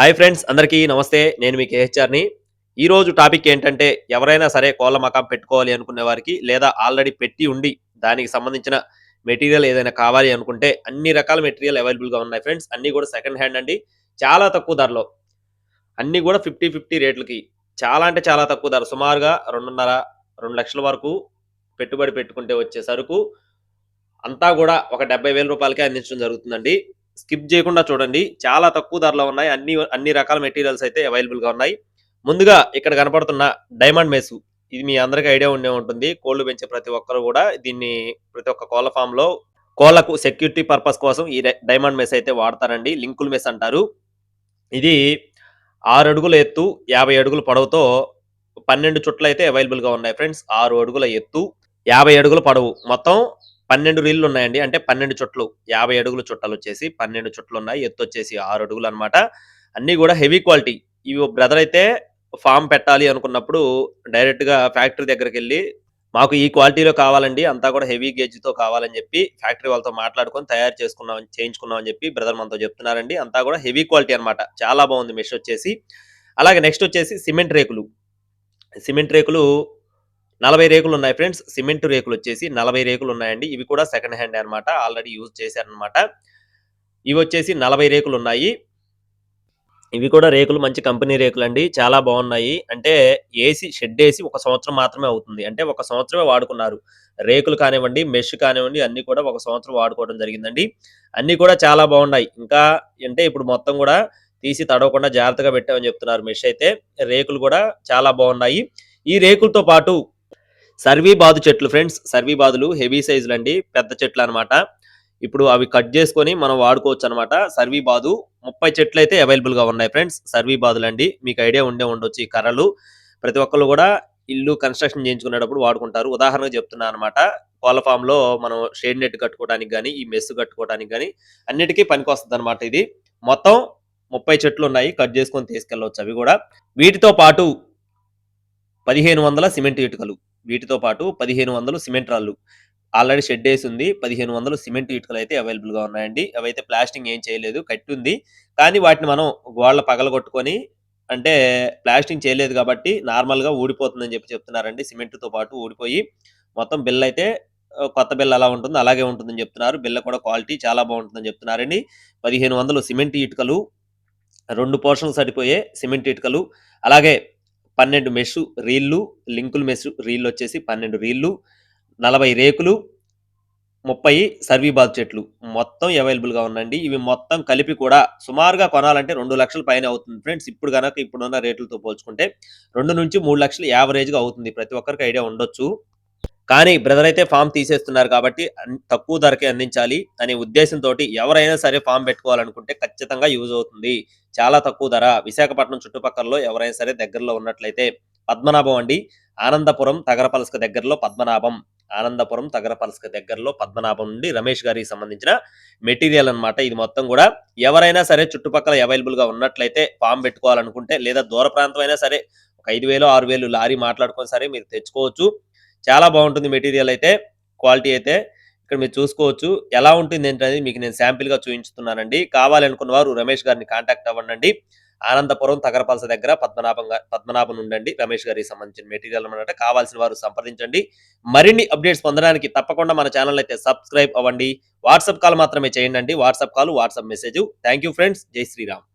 Hi friends అందరికీ నమస్తే. నేను మీ కేహెచ్ఆర్ని. ఈరోజు టాపిక్ ఏంటంటే ఎవరైనా సరే కోళ్ళ మకాం పెట్టుకోవాలి అనుకునే వారికి లేదా ఆల్రెడీ పెట్టి ఉండి దానికి సంబంధించిన మెటీరియల్ ఏదైనా కావాలి అనుకుంటే అన్ని రకాల మెటీరియల్ అవైలబుల్గా ఉన్నాయి ఫ్రెండ్స్ అన్నీ కూడా సెకండ్ హ్యాండ్ అండి. చాలా తక్కువ ధరలో. అన్నీ కూడా ఫిఫ్టీ ఫిఫ్టీ రేట్లకి. చాలా అంటే చాలా తక్కువ ధర. సుమారుగా రెండున్నర రెండు లక్షల వరకు పెట్టుబడి పెట్టుకుంటే వచ్చే సరుకు అంతా కూడా ఒక డెబ్బై వేల రూపాయలకే అందించడం జరుగుతుందండి. స్కిప్ చేయకుండా చూడండి. చాలా తక్కువ ధరలో ఉన్నాయి. అన్ని అన్ని రకాల మెటీరియల్స్ అయితే అవైలబుల్గా ఉన్నాయి. ముందుగా ఇక్కడ కనపడుతున్న డైమండ్ మెస్. ఇది మీ అందరికీ ఐడియా ఉండే ఉంటుంది. కోళ్ళు పెంచే ప్రతి ఒక్కరు కూడా దీన్ని ప్రతి ఒక్క కోళ్ళ ఫామ్లో కోళ్ళకు సెక్యూరిటీ పర్పస్ కోసం ఈ డైమండ్ మెస్ అయితే వాడతారండి. లింకుల్ మెస్ అంటారు. ఇది ఆరు అడుగుల ఎత్తు యాభై అడుగుల పొడవుతో పన్నెండు చుట్లు అయితే అవైలబుల్గా ఉన్నాయి ఫ్రెండ్స్. ఆరు అడుగుల ఎత్తు యాభై అడుగుల పొడవు. మొత్తం పన్నెండు రీళ్ళు ఉన్నాయండి. అంటే పన్నెండు చుట్లు యాభై అడుగుల చుట్టాలు వచ్చేసి పన్నెండు చుట్లు ఉన్నాయి. ఎత్తు వచ్చేసి ఆరు అడుగులు అన్నమాట. అన్ని కూడా హెవీ క్వాలిటీ. ఇవి బ్రదర్ అయితే ఫామ్ పెట్టాలి అనుకున్నప్పుడు డైరెక్ట్గా ఫ్యాక్టరీ దగ్గరికి వెళ్ళి మాకు ఈ క్వాలిటీలో కావాలండి అంతా కూడా హెవీ గేజ్తో కావాలని చెప్పి ఫ్యాక్టరీ వాళ్ళతో మాట్లాడుకొని తయారు చేసుకున్నాం చేయించుకున్నాం అని చెప్పి బ్రదర్ మనతో చెప్తున్నారండి. అంతా కూడా హెవీ క్వాలిటీ అన్నమాట. చాలా బాగుంది మెష్ వచ్చేసి. అలాగే నెక్స్ట్ వచ్చేసి సిమెంట్ రేకులు. సిమెంట్ రేకులు నలభై రేకులు ఉన్నాయి ఫ్రెండ్స్. సిమెంట్ రేకులు వచ్చేసి నలభై రేకులు ఉన్నాయండి ఇవి కూడా సెకండ్ హ్యాండ్ అనమాట ఆల్రెడీ యూజ్ చేశారనమాట ఇవి వచ్చేసి నలభై రేకులు ఉన్నాయి ఇవి కూడా రేకులు మంచి కంపెనీ రేకులు అండి చాలా బాగున్నాయి. అంటే ఏసీ షెడ్ వేసి ఒక సంవత్సరం మాత్రమే అవుతుంది. అంటే ఒక సంవత్సరమే వాడుకున్నారు. రేకులు కానివ్వండి మెష్ కానివ్వండి అన్నీ కూడా ఒక సంవత్సరం వాడుకోవడం జరిగిందండి. అన్నీ కూడా చాలా బాగున్నాయి. ఇంకా అంటే ఇప్పుడు మొత్తం కూడా తీసి తడవకుండా జాగ్రత్తగా పెట్టామని చెప్తున్నారు మెష్ అయితే. రేకులు కూడా చాలా బాగున్నాయి. ఈ రేకులతో పాటు సర్వీ బాదు చెట్లు ఫ్రెండ్స్ సర్వీ బాదులు హెవీ సైజులు అండి పెద్ద చెట్లు అన్నమాట. ఇప్పుడు అవి కట్ చేసుకొని మనం వాడుకోవచ్చు అనమాట సర్వీ బాదు ముప్పై చెట్లు అయితే అవైలబుల్గా ఉన్నాయి ఫ్రెండ్స్ సర్వీ బాదులు అండి. మీకు ఐడియా ఉండే ఉండొచ్చు ఈ కర్రలు. ప్రతి ఒక్కళ్ళు కూడా ఇల్లు కన్స్ట్రక్షన్ చేయించుకునేటప్పుడు వాడుకుంటారు. ఉదాహరణకు చెప్తున్నా అనమాట కోళ్ళ ఫామ్లో మనం షేడ్ నెట్ కట్టుకోవడానికి కానీ ఈ మెస్ కట్టుకోవడానికి కానీ అన్నిటికీ పనికొస్తుంది అనమాట ఇది. మొత్తం ముప్పై చెట్లు ఉన్నాయి కట్ చేసుకొని తీసుకెళ్ళవచ్చు అవి కూడా. వీటితో పాటు పదిహేను వందల సిమెంట్ ఇటుకలు. వీటితో పాటు పదిహేను వందలు సిమెంట్ రాళ్ళు. ఆల్రెడీ షెడ్ వేసి ఉంది. పదిహేను వందలు సిమెంట్ ఇటుకలు అయితే అవైలబుల్గా ఉన్నాయండి. అవైతే ప్లాస్టింగ్ ఏం చేయలేదు. కట్టి ఉంది. కానీ వాటిని మనం గోళ్ళ పగలగొట్టుకొని అంటే ప్లాస్టింగ్ చేయలేదు కాబట్టి నార్మల్గా ఊడిపోతుందని చెప్పి చెప్తున్నారండి. సిమెంట్తో పాటు ఊడిపోయి మొత్తం బిల్ అయితే కొత్త బిల్ అలా ఉంటుంది. అలాగే ఉంటుందని చెప్తున్నారు. బిల్ల కూడా క్వాలిటీ చాలా బాగుంటుందని చెప్తున్నారండి. పదిహేను వందలు సిమెంట్ ఇటుకలు రెండు పోర్షన్లు సరిపోయే సిమెంట్ ఇటుకలు అలాగే పన్నెండు మెష్ రీళ్ళు లింకుల్ మెష్ రీళ్ళు వచ్చేసి పన్నెండు రీళ్ళు నలభై రేకులు ముప్పై సర్వీబాద్ చెట్లు. మొత్తం అవైలబుల్గా ఉండండి ఉందండి. ఇవి మొత్తం కలిపి కూడా సుమారుగా కొనాలంటే రెండు లక్షల పైన అవుతుంది ఫ్రెండ్స్. ఇప్పుడు కనుక ఇప్పుడున్న రేట్లతో పోల్చుకుంటే రెండు నుంచి మూడు లక్షలు యావరేజ్గా అవుతుంది. ప్రతి ఒక్కరికి ఐడియా ఉండొచ్చు. కానీ బ్రదర్ అయితే ఫామ్ తీసేస్తున్నారు కాబట్టి తక్కువ ధరకే అందించాలి అనే ఉద్దేశంతో ఎవరైనా సరే ఫామ్ పెట్టుకోవాలనుకుంటే ఖచ్చితంగా యూజ్ అవుతుంది. చాలా తక్కువ ధర. విశాఖపట్నం చుట్టుపక్కలలో ఎవరైనా సరే దగ్గరలో ఉన్నట్లయితే పద్మనాభం అండి. ఆనందపురం తగరపలస్క దగ్గరలో పద్మనాభం. ఆనందపురం తగరపలస్క దగ్గరలో పద్మనాభం నుండి రమేష్ గారికి సంబంధించిన మెటీరియల్ అన్నమాట. ఇది మొత్తం కూడా ఎవరైనా సరే చుట్టుపక్కల అవైలబుల్గా ఉన్నట్లయితే ఫామ్ పెట్టుకోవాలనుకుంటే లేదా దూర ప్రాంతం అయినా సరే ఒక ఐదు వేలు ఆరు వేలు లారీ మాట్లాడుకొని సరే మీరు తెచ్చుకోవచ్చు. చాలా బాగుంటుంది మెటీరియల్ అయితే క్వాలిటీ అయితే. ఇక్కడ మీరు చూసుకోవచ్చు ఎలా ఉంటుంది ఏంటనేది మీకు నేను శాంపిల్గా చూపించుతున్నానండి కావాలనుకున్న వారు రమేష్ గారిని కాంటాక్ట్ అవ్వండి ఆనందపురం తగరపలస దగ్గర పద్మనాభం పద్మనాభం ఉండండి రమేష్ గారికి సంబంధించిన మెటీరియల్ అన్నమాట. కావాల్సిన వారు సంప్రదించండి. మరిన్ని అప్డేట్స్ పొందడానికి తప్పకుండా మన ఛానల్ అయితే సబ్స్క్రైబ్ అవ్వండి. వాట్సాప్ కాల్ మాత్రమే చేయండి WhatsApp call WhatsApp message. Thank you friends. జై శ్రీరామ్.